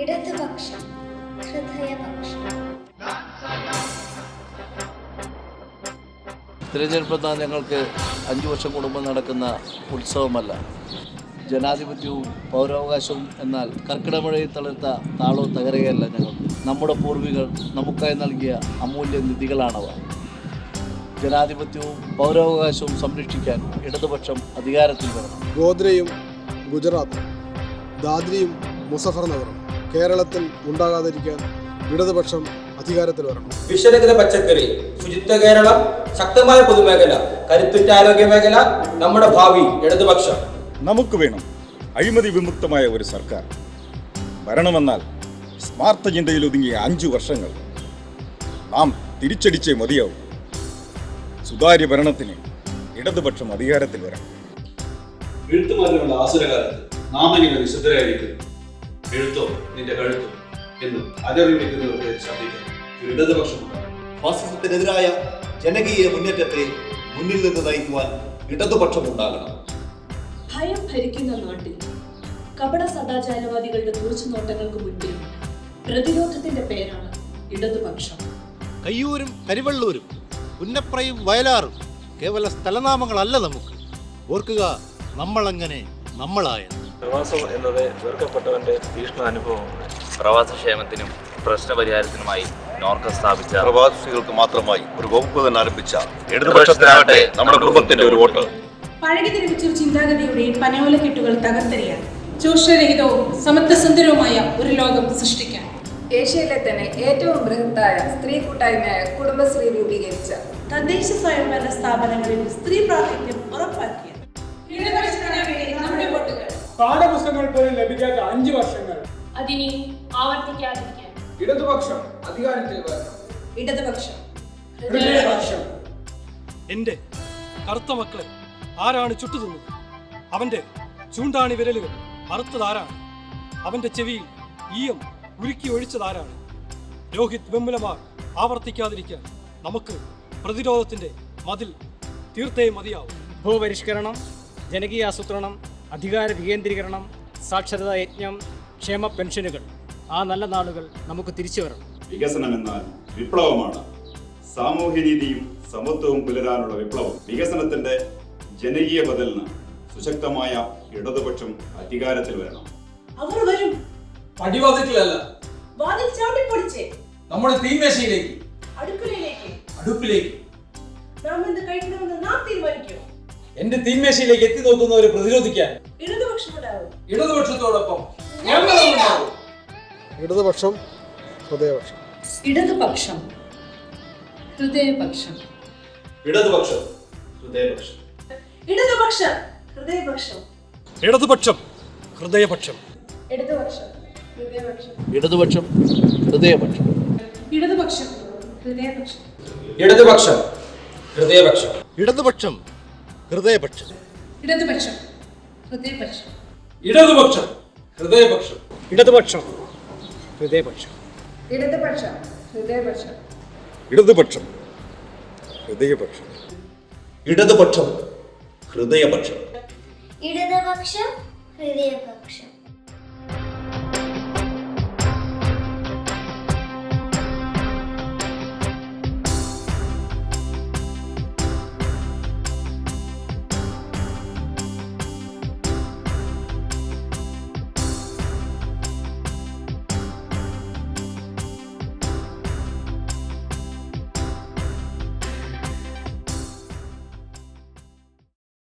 ഇടതുപക്ഷം ഹൃദയപക്ഷം. തിരഞ്ഞെടുപ്പ് എന്നാൽ ഞങ്ങൾക്ക് അഞ്ചു വർഷം കൂടുമ്പോൾ നടക്കുന്ന ഉത്സവമല്ല. ജനാധിപത്യവും പൗരാവകാശവും എന്നാൽ കർക്കിടമഴയിൽ തളർത്ത താളവും തകരുകയല്ല ഞങ്ങൾ. നമ്മുടെ പൂർവികൾ നമുക്കായി നൽകിയ അമൂല്യ നിധികളാണവ. ജനാധിപത്യവും പൗരാവകാശവും സംരക്ഷിക്കാൻ ഇടതുപക്ഷം അധികാരത്തിൽ വരണം. ഗോദ്രയും ഗുജറാത്തും ദാദ്രിയും മുസഫർ നഗറും കേരളത്തിൽ ഉണ്ടാകാതിരിക്കാൻ ഇടതുപക്ഷം അധികാരത്തിൽ വരണം. വിഷരഹിത പച്ചക്കറി ശുചിത്വ കേരളം ശക്തമായ പൊതുമേഖല കരുത്തുറ്റ ആരോഗ്യ മേഖല നമ്മുടെ ഭാവി ഇടതുപക്ഷം. നമുക്ക് വേണം അഴിമതി വിമുക്തമായ ഒരു സർക്കാർ. ഭരണമെന്നാൽ സ്മാർട്ട് ചിന്തയിൽ ഒതുങ്ങിയ അഞ്ചു വർഷങ്ങൾ. നാം തിരിച്ചടിച്ചേ മതിയാവും. സുതാര്യ ഭരണത്തിന് ഇടതുപക്ഷം അധികാരത്തിൽ വരണം. എഴുത്തുമാരിലുള്ള ആസുരകാലത്ത് നാം എങ്ങനെ വിശുദ്ധരായിരിക്കും എഴുത്തോ നിന്റെ കഴുത്തോ എന്ന് അതറിവിക്കുന്നവരുടെ ശബ്ദിക്കാൻ ഒരു ഇടതുപക്ഷം ഫാസിസത്തിനെതിരായ ജനകീയ മുന്നേറ്റത്തെ മുന്നിൽ നിന്ന് നയിക്കുവാൻ ഇടതുപക്ഷം ഉണ്ടാകണം ഭയം ഭരിക്കുന്ന നാട്ടിൽ കപട സദാചാരവാദികളുടെ തുറച്ചുനോട്ടങ്ങൾക്ക് മുന്നിൽ പ്രതിരോധത്തിന്റെ പേരാണ് ഇടതുപക്ഷം. കയ്യൂരും കരിവള്ളൂരും പുന്നപ്രയും വയലാറും കേവല സ്ഥലനാമങ്ങളല്ല നമുക്ക്. ഓർക്കുക നമ്മളങ്ങനെ നമ്മളായത് പ്രവാസം എന്നത് വെറുക്കപ്പെട്ടവന്റെ തീക്ഷ്ണ അനുഭവമാണ്. പ്രവാസക്ഷേമത്തിനും പ്രശ്നപരിഹാരത്തിനുമായി നോർക്ക സ്ഥാപിച്ച പ്രവാസികൾക്ക് മാത്രമായി ഒരു വകുപ്പ് തന്നെ ആരംഭിച്ച ഇടതുപക്ഷത്തിനാകട്ടെ നമ്മുടെ കുടുംബത്തിന്റെ ഒരു വോട്ട്. പഴകി തിരിച്ചൊരു ചിന്താഗതിയുടെ പനയോലക്കെട്ടുകൾ തകർത്തെറിയാൻ ചൂഷണരഹിതവും സമത്വസുന്ദരവുമായ ഒരു ലോകം സൃഷ്ടിക്കാൻ. ഏഷ്യയിലെ തന്നെ ഏറ്റവും ബൃഹത്തായ സ്ത്രീ കൂട്ടായ്മയായ കുടുംബശ്രീ രൂപീകരിച്ച തദ്ദേശ സ്വയംഭരണ സ്ഥാപനങ്ങളിൽ സ്ത്രീ പ്രാതിനിധ്യം ഉറപ്പാക്കിയ പാഠപുസ്തകങ്ങൾ പോലും ലഭിക്കാത്ത അഞ്ചു വർഷങ്ങൾ. അതിനി ആവർത്തിക്കാതിരിക്കാൻ. ഇടതുപക്ഷം അധികാരത്തിൽ വരണം ഇടതുപക്ഷം. ഹൃദയപക്ഷം. എന്റെ കറുത്ത മക്കളെ ആരാണ് ചുട്ടുതിന്നത് അവന്റെ ചൂണ്ടാണി വിരലുകൾ അറുത്തതാരാണ് അവന്റെ ചെവിയിൽ ഈയം ഉരുക്കി ഒഴിച്ചതാരാണ് രോഹിത് വെമ്മുലമാർ ആവർത്തിക്കാതിരിക്കാൻ നമുക്ക് പ്രതിരോധത്തിന്റെ മതിൽ തീർത്തേ മതിയാവും. ഭൂപരിഷ്കരണം ജനകീയ ആസൂത്രണം അധികാര വികേന്ദ്രീകരണം സാക്ഷരതാ യജ്ഞം ക്ഷേമ പെൻഷനുകൾ ആ നല്ല നാളുകൾ നമുക്ക് തിരിച്ചു വരണം. വികസനം എന്നാൽ വിപ്ലവമാണ്. സാമൂഹ്യ സാമൂഹ്യനീതിയും സമത്വവും പുലരാനുള്ള വിപ്ലവം. വികസനത്തിന്റെ ജനകീയ ബദലിന് സുശക്തമായ ഇടതുപക്ഷം അധികാരത്തിൽ വരണം. അവർ വരും. പടിവാതിക്കലല്ല വാതിൽ ചാടി പൊടിച്ച് നമ്മുടെ തീന്മേശയിലേക്ക്. അടുക്കളയിലേക്ക്. അടുപ്പിലേക്ക്. നാം എന്ത് കഴിക്കണമെന്ന് നാം തീരുമാനിക്കും. എന്റെ തീന്മേശയിലേക്ക് എത്തി നോക്കുന്നവരെ പ്രതിരോധിക്കാൻ ഇടതുപക്ഷത്തോടൊപ്പം ഇടതുപക്ഷം ഹൃദയപക്ഷം. ഇടതുപക്ഷം. ഹൃദയപക്ഷം. ഇടതുപക്ഷം ഹൃദയപക്ഷം. ഇടതുപക്ഷം ഹൃദയപക്ഷം. ഇടതുപക്ഷം ഹൃദയപക്ഷം. ഇടതുപക്ഷം ഇടതുപക്ഷം ഹൃദയപക്ഷം. ഇടതുപക്ഷം ഹൃദയപക്ഷം. ഇടതുപക്ഷം ഹൃദയപക്ഷം. ഇടതുപക്ഷം ഹൃദയപക്ഷം. ഇടതുപക്ഷം. ഹൃദയപക്ഷം. ഇടതുപക്ഷം. ഹൃദയപക്ഷം. ഇടതുപക്ഷം. ഹൃദയപക്ഷം. ഇടതുപക്ഷം. ഹൃദയപക്ഷം. ഇടതുപക്ഷം. ഹൃദയപക്ഷം. ഇടതുപക്ഷം. ഹൃദയപക്ഷം. ഇടതുപക്ഷം. ഹൃദയപക്ഷം.